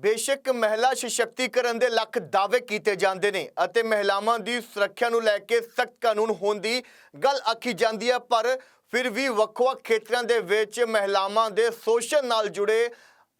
ਬੇਸ਼ੱਕ ਮਹਿਲਾ ਸਸ਼ਕਤੀਕਰਨ ਦੇ ਲੱਖ ਦਾਅਵੇ ਕੀਤੇ ਜਾਂਦੇ ਨੇ ਅਤੇ ਮਹਿਲਾਵਾਂ ਦੀ ਸੁਰੱਖਿਆ ਨੂੰ ਲੈ ਕੇ ਸਖਤ ਕਾਨੂੰਨ ਹੋਣ ਦੀ ਗੱਲ ਆਖੀ ਜਾਂਦੀ ਹੈ, ਪਰ ਫਿਰ ਵੀ ਵੱਖ-ਵੱਖ ਖੇਤਰਾਂ ਦੇ ਵਿੱਚ ਮਹਿਲਾਵਾਂ ਦੇ ਸ਼ੋਸ਼ਣ ਨਾਲ ਜੁੜੇ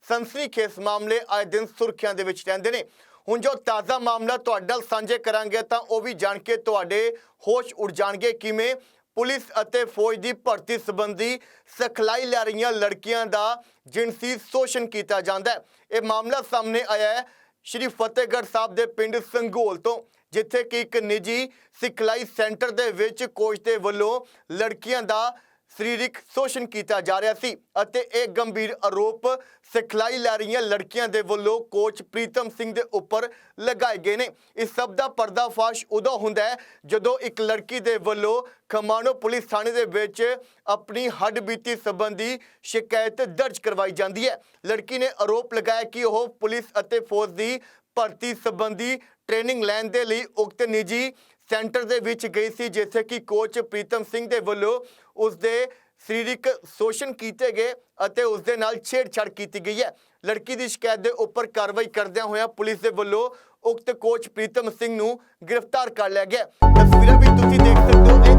ਸਨਸਨੀਖੇਜ਼ ਮਾਮਲੇ ਆਏ ਦਿਨ ਸੁਰਖੀਆਂ ਦੇ ਵਿੱਚ ਰਹਿੰਦੇ ਨੇ। ਹੁਣ ਜੋ ਤਾਜ਼ਾ ਮਾਮਲਾ ਤੁਹਾਡੇ ਨਾਲ ਸਾਂਝੇ ਕਰਾਂਗੇ ਤਾਂ ਉਹ ਵੀ ਜਾਣ ਕੇ ਤੁਹਾਡੇ ਹੋਸ਼ ਉੱਡ ਜਾਣਗੇ, ਕਿਵੇਂ ਪੁਲਿਸ ਅਤੇ ਫੌਜ ਦੀ ਭਰਤੀ ਸੰਬੰਧੀ ਸਿਖਲਾਈ ਲੈ ਰਹੀਆਂ ਲੜਕੀਆਂ ਦਾ ਜਿਨਸੀ ਸ਼ੋਸ਼ਣ ਕੀਤਾ ਜਾਂਦਾ ਹੈ। ਇਹ ਮਾਮਲਾ ਸਾਹਮਣੇ ਆਇਆ ਹੈ ਸ਼੍ਰੀ ਫਤਿਹਗੜ੍ਹ ਸਾਹਿਬ ਦੇ ਪਿੰਡ ਸੰਘੋਲ ਤੋਂ, ਜਿੱਥੇ ਕਿ ਇੱਕ ਨਿੱਜੀ ਸਿਖਲਾਈ ਸੈਂਟਰ ਦੇ ਵਿੱਚ ਕੋਚ ਦੇ ਵੱਲੋਂ ਲੜਕੀਆਂ ਦਾ ਸਰੀਰਕ ਸ਼ੋਸ਼ਣ ਕੀਤਾ ਜਾ ਰਿਹਾ ਸੀ ਅਤੇ ਇਹ ਗੰਭੀਰ ਆਰੋਪ ਸਿਖਲਾਈ ਲੈ ਰਹੀਆਂ ਲੜਕੀਆਂ ਦੇ ਵੱਲੋਂ ਕੋਚ ਪ੍ਰੀਤਮ ਸਿੰਘ ਦੇ ਉੱਪਰ ਲਗਾਏ ਗਏ ਨੇ। ਇਸ ਸਭ ਦਾ ਪਰਦਾਫਾਸ਼ ਉਦੋਂ ਹੁੰਦਾ ਹੈ ਜਦੋਂ ਇੱਕ ਲੜਕੀ ਦੇ ਵੱਲੋਂ ਖਮਾਣੋ ਪੁਲਿਸ ਥਾਣੇ ਦੇ ਵਿੱਚ ਆਪਣੀ ਹੱਡਬੀਤੀ ਸੰਬੰਧੀ ਸ਼ਿਕਾਇਤ ਦਰਜ ਕਰਵਾਈ ਜਾਂਦੀ ਹੈ। ਲੜਕੀ ਨੇ ਆਰੋਪ ਲਗਾਇਆ ਕਿ ਉਹ ਪੁਲਿਸ ਅਤੇ ਫੌਜ ਦੀ ਭਰਤੀ ਸੰਬੰਧੀ ਟ੍ਰੇਨਿੰਗ ਲੈਣ ਦੇ ਲਈ ਉਕਤ ਨਿੱਜੀ ਸੈਂਟਰ ਦੇ ਵਿੱਚ ਗਈ ਸੀ, ਜਿੱਥੇ ਕਿ ਕੋਚ ਪ੍ਰੀਤਮ ਸਿੰਘ ਦੇ ਵੱਲੋਂ ਉਸ ਦੇ ਸਰੀਰਕ ਸ਼ੋਸ਼ਣ ਕੀਤੇ ਗਏ ਅਤੇ ਉਸ ਦੇ ਨਾਲ ਛੇੜਛਾੜ ਕੀਤੀ ਗਈ ਹੈ। ਲੜਕੀ ਦੀ ਸ਼ਿਕਾਇਤ ਦੇ ਉੱਪਰ ਕਾਰਵਾਈ ਕਰਦਿਆਂ ਹੋਇਆ ਪੁਲਿਸ ਦੇ ਵੱਲੋਂ ਉਕਤ ਕੋਚ ਪ੍ਰੀਤਮ ਸਿੰਘ ਨੂੰ ਗ੍ਰਿਫਤਾਰ ਕਰ ਲਿਆ ਗਿਆ ਤਸਵੀਰਾਂ ਵੀ ਤੁਸੀਂ ਦੇਖ ਸਕਦੇ ਹੋ।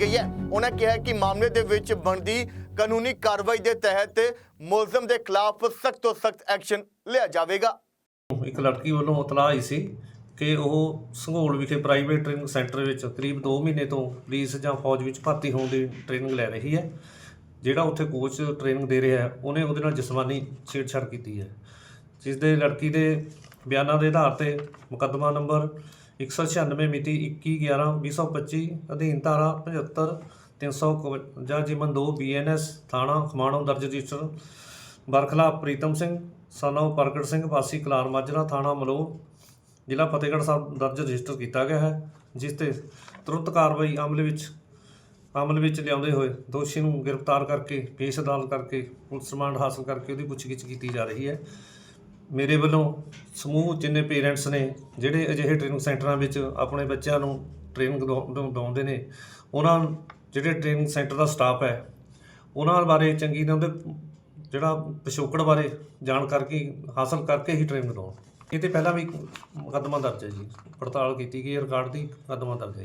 ਗਈ ਹੈ। ਉਹਨਾਂ ਕਿਹਾ ਕਿ ਮਾਮਲੇ ਦੇ ਵਿੱਚ ਬਣਦੀ ਕਾਨੂੰਨੀ ਕਾਰਵਾਈ ਦੇ ਤਹਿਤ ਮੁਲਜ਼ਮ ਦੇ ਖਿਲਾਫ ਸਖਤ ਤੋਂ ਸਖਤ ਐਕਸ਼ਨ ਲਿਆ ਜਾਵੇਗਾ। ਇੱਕ ਲੜਕੀ ਵੱਲੋਂ ਇਤਲਾਹ ਆਈ ਸੀ ਕਿ ਉਹ ਸੰਘੋਲ ਵਿਖੇ ਪ੍ਰਾਈਵੇਟ ਟ੍ਰੇਨਿੰਗ ਸੈਂਟਰ ਵਿੱਚ ਕਰੀਬ 2 ਮਹੀਨੇ ਤੋਂ ਪੁਲਿਸ ਜਾਂ ਫੌਜ ਵਿੱਚ ਭਰਤੀ ਹੋਣ ਦੀ ਟ੍ਰੇਨਿੰਗ ਲੈ ਰਹੀ ਹੈ। ਜਿਹੜਾ ਉੱਥੇ ਕੋਚ ਟ੍ਰੇਨਿੰਗ ਦੇ ਰਿਹਾ ਹੈ, ਉਹਨੇ ਉਹਦੇ ਨਾਲ ਜਿਸਮਾਨੀ ਛੇੜਛਾੜ ਕੀਤੀ ਹੈ। ਜਿਸ ਦੇ ਲੜਕੀ ਦੇ ਬਿਆਨਾਂ ਦੇ ਆਧਾਰ ਤੇ ਮੁਕੱਦਮਾ ਨੰਬਰ 196 ਮਿਤੀ 21/11/2025 ਅਧੀਨ ਧਾਰਾ 75 351 ਜਿਮਨ 2 ਬੀਐਨਐਸ ਥਾਣਾ ਖਮਾਣੋ ਦਰਜ ਰਜਿਸਟਰ। ਬਰਖਲਾ ਪ੍ਰੀਤਮ ਸਿੰਘ, ਸਨੋ ਪ੍ਰਗਟ ਸਿੰਘ, ਵਾਸੀ ਕਲਾਰ ਮਾਜਰਾ, ਥਾਣਾ ਮਲੋ, ਜ਼ਿਲ੍ਹਾ ਫਤਿਹਗੜ੍ਹ ਸਾਹਿਬ ਦਰਜ ਰਜਿਸਟਰ ਕੀਤਾ ਗਿਆ ਹੈ, ਜਿਸ ਤੇ ਤੁਰੰਤ ਕਾਰਵਾਈ ਅਮਲ ਵਿੱਚ ਅਮਲ ਵਿੱਚ ਲਿਆਉਂਦੇ ਹੋਏ ਦੋਸ਼ੀ ਨੂੰ ਗ੍ਰਿਫਤਾਰ ਕਰਕੇ, ਪੇਸ਼ ਅਦਾਲਤ ਕਰਕੇ ਪੁਲਿਸ ਰਿਮਾਂਡ ਹਾਸਲ ਕਰਕੇ ਉਹਦੀ ਪੁੱਛਗਿੱਛ ਕੀਤੀ ਜਾ ਰਹੀ ਹੈ। ਮੇਰੇ ਵੱਲੋਂ ਸਮੂਹ ਜਿੰਨੇ ਪੇਰੈਂਟਸ ਨੇ, ਜਿਹੜੇ ਅਜਿਹੇ ਟ੍ਰੇਨਿੰਗ ਸੈਂਟਰਾਂ ਵਿੱਚ ਆਪਣੇ ਬੱਚਿਆਂ ਨੂੰ ਟ੍ਰੇਨਿੰਗ ਦਿਵਾਉਂਦੇ ਨੇ, ਉਹਨਾਂ ਜਿਹੜੇ ਟ੍ਰੇਨਿੰਗ ਸੈਂਟਰ ਦਾ ਸਟਾਫ ਹੈ, ਉਹਨਾਂ ਬਾਰੇ ਚੰਗੀ ਤਰ੍ਹਾਂ ਉਹਦੇ ਜਿਹੜਾ ਪਿਛੋਕੜ ਬਾਰੇ ਜਾਣ ਕਰਕੇ, ਹਾਸਲ ਕਰਕੇ ਹੀ ਟ੍ਰੇਨਿੰਗ ਦਿਵਾਉਣ ਇਹ ਤੇ ਪਹਿਲਾਂ ਵੀ ਮੁਕੱਦਮਾ ਦਰਜ ਹੈ ਜੀ, ਪੜਤਾਲ ਕੀਤੀ ਗਈ ਰਿਕਾਰਡ ਦੀ ਮੁਕੱਦਮਾ ਦਰਜ ਹੈ ਜੀ।